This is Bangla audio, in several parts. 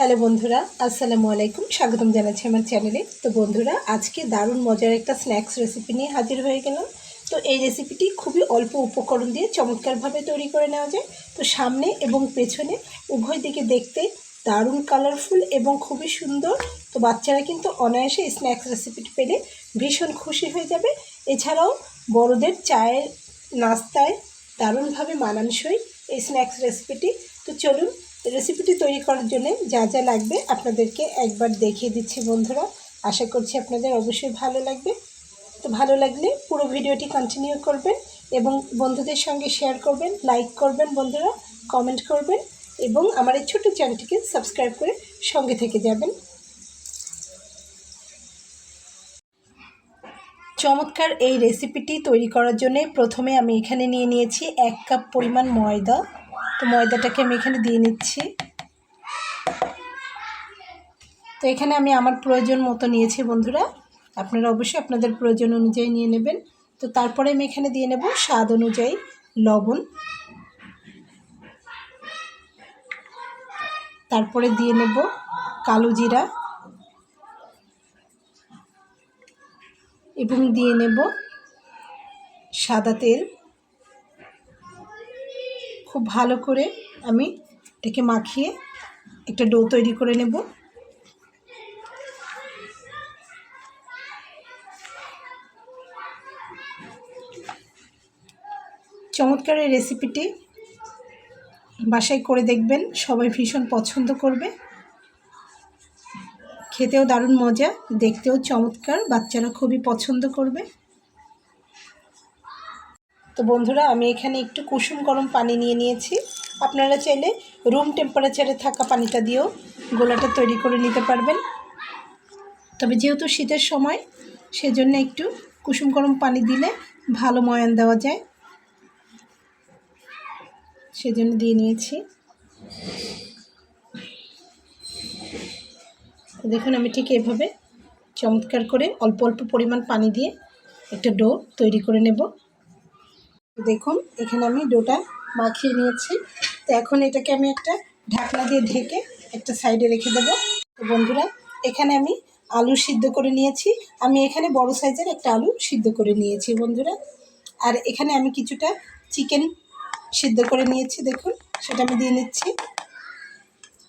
হ্যালো বন্ধুরা, আসসালামু আলাইকুম, স্বাগতম জানাচ্ছি আমার চ্যানেলে তো বন্ধুরা, আজকে দারুণ মজার একটা স্ন্যাক্স রেসিপি নিয়ে হাজির হয়ে গেলাম। তো এই রেসিপিটি খুবই অল্প উপকরণ দিয়ে চমৎকারভাবে তৈরি করে নেওয়া যায়। তো সামনে এবং পেছনে উভয় দিকে দেখতে দারুণ কালারফুল এবং খুবই সুন্দর। তো বাচ্চারা কিন্তু অনায়াসে স্ন্যাক্স রেসিপিটি পেলে ভীষণ খুশি হয়ে যাবে। এছাড়াও বড়দের চায়ের নাস্তায় দারুণভাবে মানানসই এই স্ন্যাক্স রেসিপিটি তো চলুন রেসিপিটি তৈরি করার জন্য যা যা লাগবে আপনাদেরকে একবার দেখিয়ে দিচ্ছি বন্ধুরা। আশা করছি আপনাদের অবশ্যই ভালো লাগবে। তো ভালো লাগলে পুরো ভিডিওটি কন্টিনিউ করবেন এবং বন্ধুদের সঙ্গে শেয়ার করবেন লাইক করবেন বন্ধুরা কমেন্ট করবেন এবং আমার এই ছোটো চ্যানেলটিকে সাবস্ক্রাইব করে সঙ্গে থেকে যাবেন। চমৎকার এই রেসিপিটি তৈরি করার জন্য প্রথমে আমি এখানে নিয়ে নিয়েছি এক কাপ পরিমাণ ময়দা। তো ময়দাটাকে আমি এখানে দিয়ে নিচ্ছি। তো এখানে আমি আমার প্রয়োজন মতো নিয়েছি বন্ধুরা। আপনারা অবশ্যই আপনাদের প্রয়োজন অনুযায়ী নিয়ে নেবেন। তো তারপরে আমি এখানে দিয়ে নেব স্বাদ অনুযায়ী লবণ। তারপরে দিয়ে নেব কালো জিরা। এবং দিয়ে নেব সাদা তেল। খুব ভালো করে আমি এটাকে মাখিয়ে একটা ডো তৈরি করে নেব। চমৎকার এই রেসিপিটি বাসায় করে দেখবেন, সবাই ভীষণ পছন্দ করবে। খেতেও দারুণ মজা, দেখতেও চমৎকার, বাচ্চারা খুবই পছন্দ করবে। তো বন্ধুরা, আমি এখানে একটু কুসুম গরম পানি নিয়ে নিয়েছি। আপনারা চাইলে রুম টেম্পারেচারে থাকা পানিটা দিয়েও গোলাটা তৈরি করে নিতে পারবেন। তবে যেহেতু শীতের সময়, সেজন্য একটু কুসুম গরম পানি দিলে ভালো ময়ান দেওয়া যায়। সেজন্য দিয়ে নিয়েছি। দেখুন, আমি ঠিক এভাবে চমৎকার করে অল্প অল্প পরিমাণ পানি দিয়ে একটা ডো তৈরি করে নেব। দেখুন, এখানে আমি ডোটা মাখিয়ে নিয়েছি। তো এখন এটাকে আমি একটা ঢাকনা দিয়ে ঢেকে একটা সাইডে রেখে দেবো। তো বন্ধুরা, এখানে আমি আলু সিদ্ধ করে নিয়েছি। আমি এখানে বড় সাইজের একটা আলু সিদ্ধ করে নিয়েছি বন্ধুরা। আর এখানে আমি কিছুটা চিকেন সিদ্ধ করে নিয়েছি, দেখুন, সেটা আমি দিয়ে নিচ্ছি।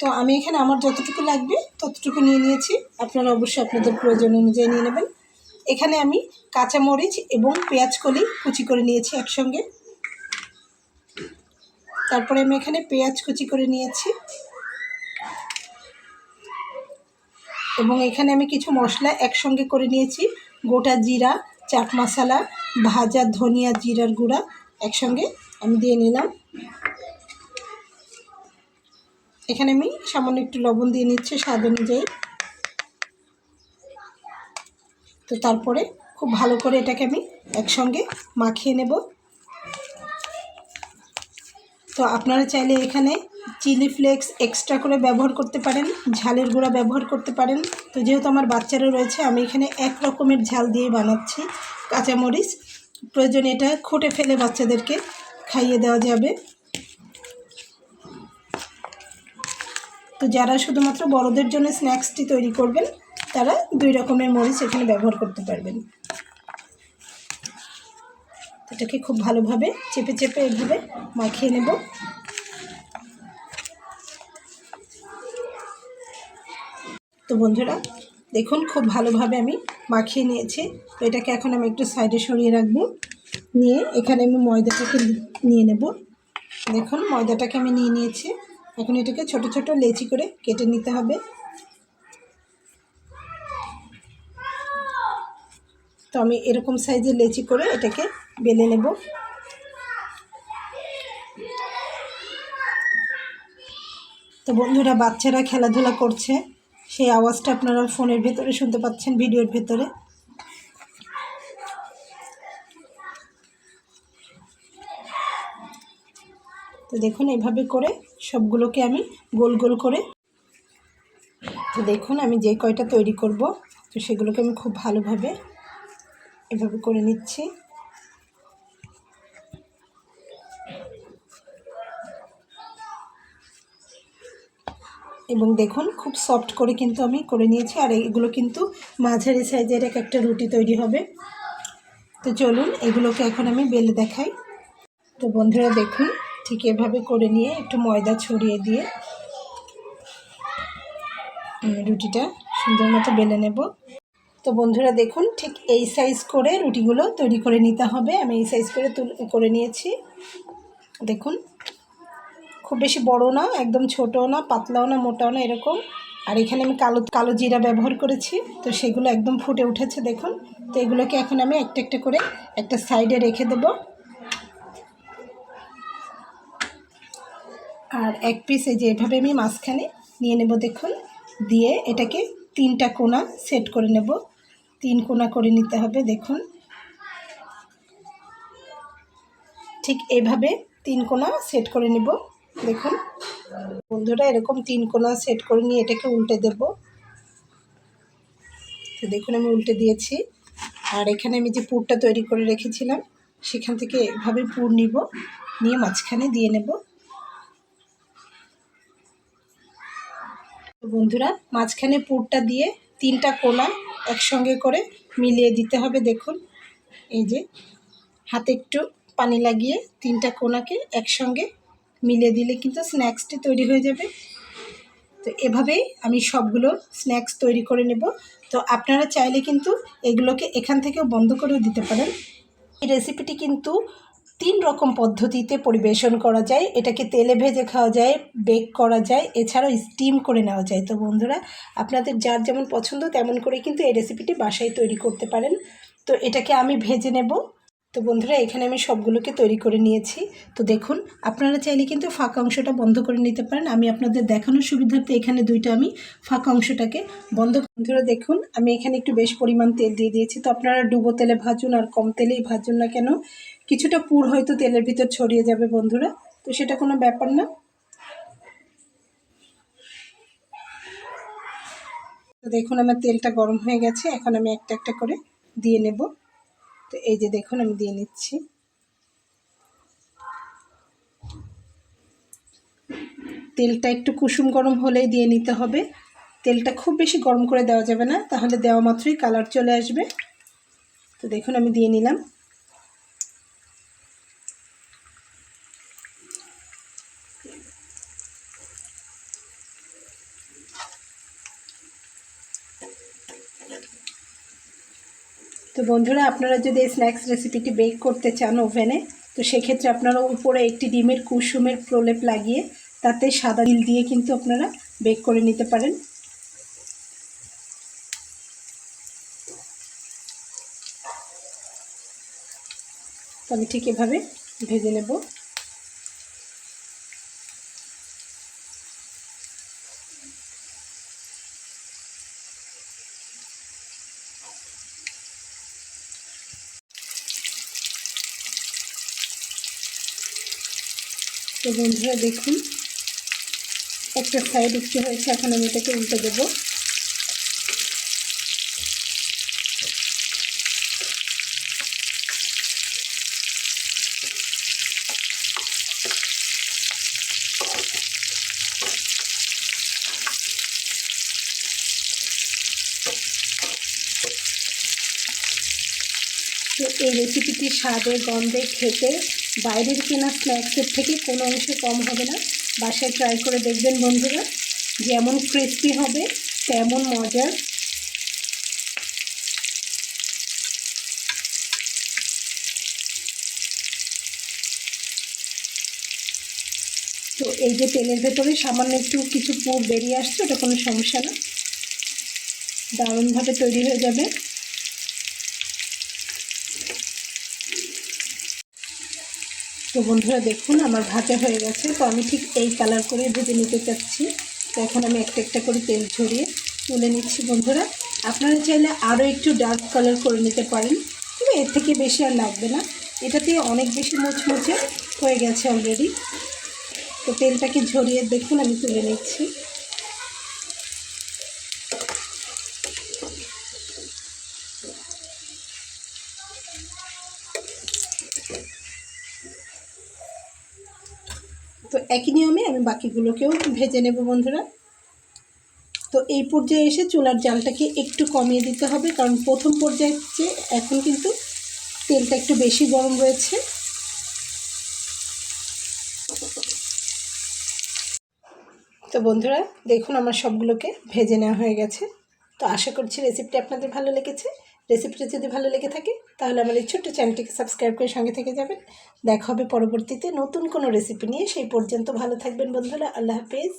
তো আমি এখানে আমার যতটুকু লাগবে ততটুকু নিয়ে নিয়েছি। আপনারা অবশ্যই আপনাদের প্রয়োজন অনুযায়ী নিয়ে নেবেন। এখানে আমি কাঁচামরিচ এবং পেঁয়াজ কলি কুচি করে নিয়েছি একসঙ্গে। তারপরে আমি এখানে পেঁয়াজ কুচি করে নিয়েছি। এবং এখানে আমি কিছু মশলা একসঙ্গে করে নিয়েছি। গোটা জিরা, চাট মশলা, ভাজা ধনিয়া জিরার গুঁড়া একসঙ্গে আমি দিয়ে নিলাম। এখানে আমি সামান্য একটু লবণ দিয়ে নিচ্ছি স্বাদ অনুযায়ী। তো তারপরে খুব ভালো করে এটাকে আমি একসঙ্গে মাখিয়ে নেব। তো আপনারা চাইলে এখানে চিলি ফ্লেক্স এক্সট্রা করে ব্যবহার করতে পারেন, ঝালের গুঁড়া ব্যবহার করতে পারেন। তো যেহেতু আমার বাচ্চারা রয়েছে, আমি এখানে এক রকমের ঝাল দিয়ে বানাচ্ছি। কাঁচামরিচ, প্রয়োজন এটা খুঁটে ফেলে বাচ্চাদেরকে খাইয়ে দেওয়া যাবে। তো যারা শুধুমাত্র বড়দের জন্য স্ন্যাক্সটি তৈরি করবেন তারা দুই রকমের মরিচ এখানে ব্যবহার করতে পারবেন। এটাকে খুব ভালোভাবে চেপে চেপে এভাবে মাখিয়ে নেব। তো বন্ধুরা, দেখুন খুব ভালোভাবে আমি মাখিয়ে নিয়েছি। তো এটাকে এখন আমি একটু সাইডে সরিয়ে রাখব। নিয়ে এখানে আমি ময়দাটাকে নিয়ে নেব। দেখুন ময়দাটাকে আমি নিয়ে নিয়েছি। এখন এটাকে ছোট ছোট লেচি করে কেটে নিতে হবে। তো আমি এরকম সাইজের লেচি করে এটাকে বেলে নেব। তো বন্ধুরা, বাচ্চারা খেলাধুলা করছে। সেই আওয়াজটা আপনারা ফোনের ভেতরে শুনতে পাচ্ছেন, ভিডিওর ভেতরে। তো দেখুন এভাবে করে সবগুলোকে আমি গোল গোল করে তো দেখুন, আমি যে কয়টা তৈরি করব, তো সেগুলোকে আমি খুব ভালোভাবে এভাবে করে নিচ্ছি। এবং দেখুন, খুব সফট করে কিন্তু আমি করে নিয়েছি। আর এগুলো কিন্তু মাঝারি সাইজের এক একটা রুটি তৈরি হবে। তো চলুন, এগুলোকে এখন আমি বেলে দেখাই। তো বন্ধুরা, দেখুন, ঠিক এভাবে করে নিয়ে একটু ময়দা ছড়িয়ে দিয়ে রুটিটা সুন্দর মতো বেলে নেব। তো বন্ধুরা দেখুন, ঠিক এই সাইজ করে রুটিগুলো তৈরি করে নিতে হবে। আমি এই সাইজ করে করে নিয়েছি। দেখুন, খুব বেশি বড় না, একদম ছোটও না, পাতলাও না, মোটাও না, এরকম। আর এখানে আমি কালো কালো জিরা ব্যবহার করেছি, তো সেগুলো একদম ফুটে উঠেছে, দেখুন। তো এগুলোকে এখন আমি একটা একটা করে একটা সাইডে রেখে দেব। আর এক পিস এই যে এভাবে আমি মাঝখানে নিয়ে নেব, দেখুন। দিয়ে এটাকে তিনটা কোনা সেট করে নেব। তিন কোনা করে নিতে হবে, দেখুন। ঠিক এইভাবে তিন কোনা সেট করে নেব, দেখুন। বন্ধুরা, এরকম তিন কোনা সেট করে নিয়ে এটাকে উল্টে দেব। তো দেখুন, আমি উল্টে দিয়েছি। আর এখানে আমি যে পুরটা তৈরি করে রেখেছিলাম, সেখান থেকে এভাবে পুর নিব, নিয়ে মাঝখানে দিয়ে নেব। বন্ধুরা, মাঝখানে পুরটা দিয়ে তিনটা কোনা একসঙ্গে করে মিলিয়ে দিতে হবে। দেখুন, এই যে হাতে একটু পানি লাগিয়ে তিনটা কোনাকে একসঙ্গে মিলিয়ে দিলে কিন্তু স্ন্যাক্সটি তৈরি হয়ে যাবে। তো এভাবেই আমি সবগুলো স্ন্যাক্স তৈরি করে নেব। তো আপনারা চাইলে কিন্তু এগুলোকে এখান থেকেও বন্ধ করেও দিতে পারেন। এই রেসিপিটি কিন্তু তিন রকম পদ্ধতিতে পরিবেশন করা যায়। এটাকে তেলে ভেজে খাওয়া যায় বেক করা যায়, এছাড়াও স্টিম করে নেওয়া যায়। তো বন্ধুরা, আপনাদের যার যেমন পছন্দ তেমন করে কিন্তু এই রেসিপিটি বাসায় তৈরি করতে পারেন। তো এটাকে আমি ভেজে নেব। তো বন্ধুরা, এখানে আমি সবগুলোকে তৈরি করে নিয়েছি। তো দেখুন, আপনারা চাইলে কিন্তু ফাঁকা অংশটা বন্ধ করে নিতে পারেন। আমি আপনাদের দেখানোর সুবিধার্থে এখানে দুইটা আমি ফাঁকা অংশটাকে বন্ধ বন্ধুরা, দেখুন, আমি এখানে একটু বেশ পরিমাণ তেল দিয়ে দিয়েছি। তো আপনারা ডুবো তেলে ভাজুন আর কম তেলেই ভাজুন না কেন, কিছুটা পুর হয়তো তেলের ভিতর ছড়িয়ে যাবে বন্ধুরা। তো সেটা কোনো ব্যাপার না। তো দেখুন, আমার তেলটা গরম হয়ে গেছে। এখন আমি একটা একটা করে দিয়ে নেব। তো এই যে দেখুন, আমি দিয়ে নিচ্ছি। তেলটা একটু কুসুম গরম হলেই দিয়ে নিতে হবে। তেলটা খুব বেশি গরম করে দেওয়া যাবে না, তাহলে দেওয়া মাত্রই কালার চলে আসবে। তো দেখুন, আমি দিয়ে নিলাম। বন্ধুরা, আপনারা যদি এই স্ন্যাক্স রেসিপিটি বেক করতে চান ওভেনে তো সেক্ষেত্রে আপনারা উপরে একটি ডিমের কুসুমের প্রলেপ লাগিয়ে তাতে সাদা তিল দিয়ে কিন্তু আপনারা বেক করে নিতে পারেন। তো আমি ঠিক এভাবে ভেজে নেব। তো বন্ধুরা দেখুন, একটা সাইড একটু হয়েছে, এখন আমি এটাকে উল্টে দেবো। এই রেসিপিটি স্বাদে গন্ধে খেতে বাইরের কেনা স্ন্যাক্সের থেকে কোনো অংশ কম হবে না। বাসায় ট্রাই করে দেখবেন বন্ধুরা যেমন ক্রিস্পি হবে, তেমন মজার। তো এই যে তেলের ভেতরে সামান্য একটু কিছু পুর বেরিয়ে আসছে, ওটা কোনো সমস্যা না। দারুণভাবে তৈরি হয়ে যাবে। তো বন্ধুরা দেখুন, আমার ভাজা হয়ে গেছে। তো আমি ঠিক এই কালার করে ভেজে নিতে চাচ্ছি। তো এখন আমি একটা একটা করে তেল ঝরিয়ে তুলে নিচ্ছি বন্ধুরা। আপনারা চাইলে আরও একটু ডার্ক কালার করে নিতে পারেন। কিন্তু এর থেকে বেশি আর লাগবে না। এটাতে অনেক বেশি মুচমুচে হয়ে গেছে অলরেডি তো তেলটাকে ঝরিয়ে দেখুন, আমি তুলে নিচ্ছি। তো একই নিয়মে আমি বাকিগুলোকেও ভেজে নেব বন্ধুরা। তো এই পর্যায়ে এসে চুলার জালটাকে একটু কমিয়ে দিতে হবে, কারণ প্রথম পর্যায়ে এখন কিন্তু তেলটা একটু বেশি গরম রয়েছে। তো বন্ধুরা, দেখুন আমার সবগুলোকে ভেজে নেওয়া হয়ে গেছে। তো আশা করছি রেসিপিটি আপনাদের ভালো লেগেছে। রেসিপিটা যদি ভালো লেগে থাকে তাহলে আমার এই ছোট্ট চ্যানেলটিকে সাবস্ক্রাইব করে সঙ্গে থেকে যাবেন। দেখা হবে পরবর্তীতে নতুন কোনো রেসিপি নিয়ে। সেই পর্যন্ত ভালো থাকবেন বন্ধুরা। আল্লাহ হাফেজ।